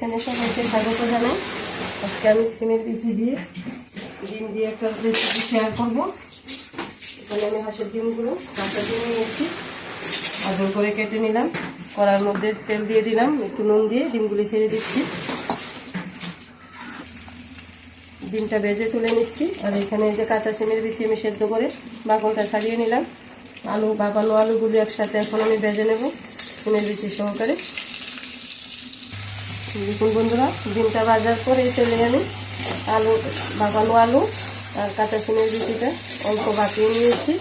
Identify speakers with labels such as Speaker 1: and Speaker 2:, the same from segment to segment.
Speaker 1: কিচেনে সবাইকে স্বাগত জানাই। আজকে আমি সিমের বিচি দিয়ে, ডিম দিয়ে একটা রেসিপি শেয়ার করব। এখানে আমি হাঁসের ডিমগুলো, কাঁচা ডিম নিয়েছি। আদর করে কেটে নিলাম। কড়ার মধ্যে তেল দিয়ে দিলাম, একটু নুন দিয়ে ডিমগুলি ছেড়ে দিচ্ছি। ডিমটা ভেজে তুলে নিচ্ছি। আর এখানে যে কাঁচা সিমের বিচি আমি সেদ্ধ করে বাকনটা ছাড়িয়ে নিলাম। আলু, বাগানো আলুগুলো একসাথে এখন আমি ভেজে নেব সিমের বিচি সহকারে। দেখুন বন্ধুরা, ডিমটা বাজার পরে তেলে আমি আলু, বাগানো আলু আর কাঁচা সিমের বিচিটা অল্প বাটিয়ে নিয়েছি।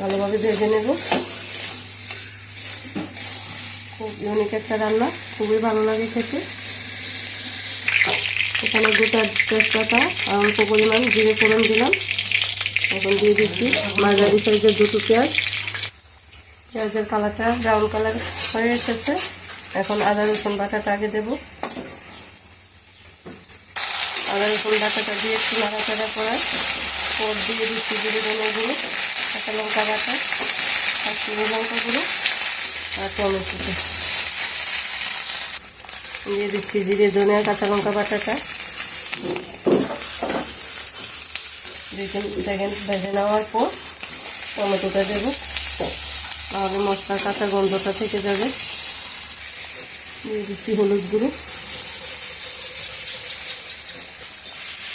Speaker 1: ভালোভাবে ভেজে নেব। খুব ইউনিক একটা রান্না, খুবই ভালো লাগে খেতে। এখানে দুটা তেজপাতা আর অল্প পরিমাণ জিরে ফোড়ন দিলাম। এখন দিয়ে দিচ্ছি মাঝারি সাইজের দুটো পেঁয়াজ। পেঁয়াজের কালারটা ব্রাউন কালার হয়ে এসেছে। এখন আদা রসুন বাটাটা আগে দেব। আদা রসুন বাটাটা দিয়ে একটু নাড়াচাড়া করার পর দিয়ে দিচ্ছি জিরে ধনেগুলো কাঁচা লঙ্কা বাটা, আর কাশ্মীরি লঙ্কাগুলো আর টমেটোটা। দিয়ে দিচ্ছি জিরে ধনে কাঁচা লঙ্কা বাটাটা। দুই সেকেন্ড ভেজে নেওয়ার পর টমেটোটা দেবো। তাহলে মশলার কাঁচা গন্ধটা থেকে যাবে। দিচ্ছি হলুদ গুঁড়ো।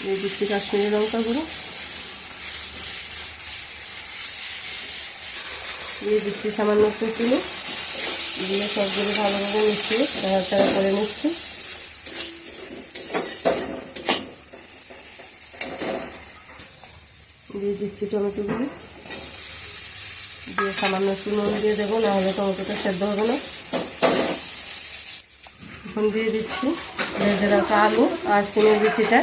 Speaker 1: দিয়ে দিচ্ছি কাশ্মীরি লঙ্কা গুঁড়ো। দিয়ে দিচ্ছি সামান্য একটু দিয়ে সবগুলো ভালোভাবে মিশিয়ে নাড়াচাড়া করে নিচ্ছি। দিয়ে দিচ্ছি টমেটোগুলো দিয়ে সামান্য একটু দিয়ে দেবো, নাহলে টমেটোটা সেদ্ধ হবে না। এখন দিয়ে দিচ্ছি। ভেজে রাখা আলু আর সিমের বিচিটা।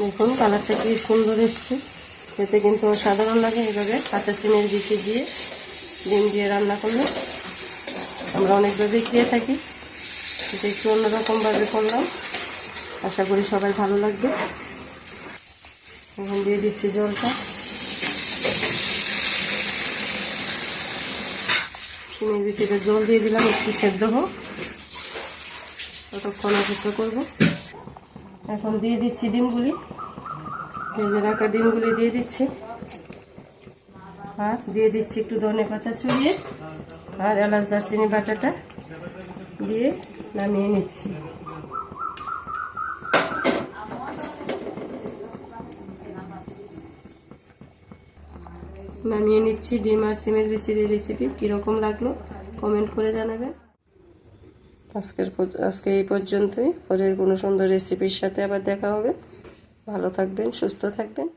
Speaker 1: দেখুন, কালারটা কি সুন্দর এসছে। এতে কিন্তু সাধারণ লাগে এইভাবে কাঁচা সিমের বিচি দিয়ে, ডিম দিয়ে রান্না করলে। আমরা অনেকভাবেই খেয়ে থাকি। কিন্তু একটু অন্যরকমভাবে করলাম। আশা করি সবাই ভালো লাগবে। এখন দিয়ে দিচ্ছি জলটা। সিমের বিচিটা জল দিয়ে দিলাম, একটু সেদ্ধ হোক। ততক্ষণ অপেক্ষা করব। এখন দিয়ে দিচ্ছি ডিমগুলি। ভেজে রাখা ডিমগুলি দিয়ে দিচ্ছি। আর দিয়ে দিচ্ছি একটু ধনে পাতা ছড়িয়ে আর এলাচ, দারচিনি, বাটাটা দিয়ে নামিয়ে নিচ্ছি। নামিয়ে নিচ্ছি, ডিম আর সিমের বিচির রেসিপি কীরকম লাগল কমেন্ট করে জানাবেন। আজকের আজকে এই পর্যন্তই। পরের কোনো সুন্দর রেসিপির সাথে আবার দেখা হবে। ভালো থাকবেন, সুস্থ থাকবেন।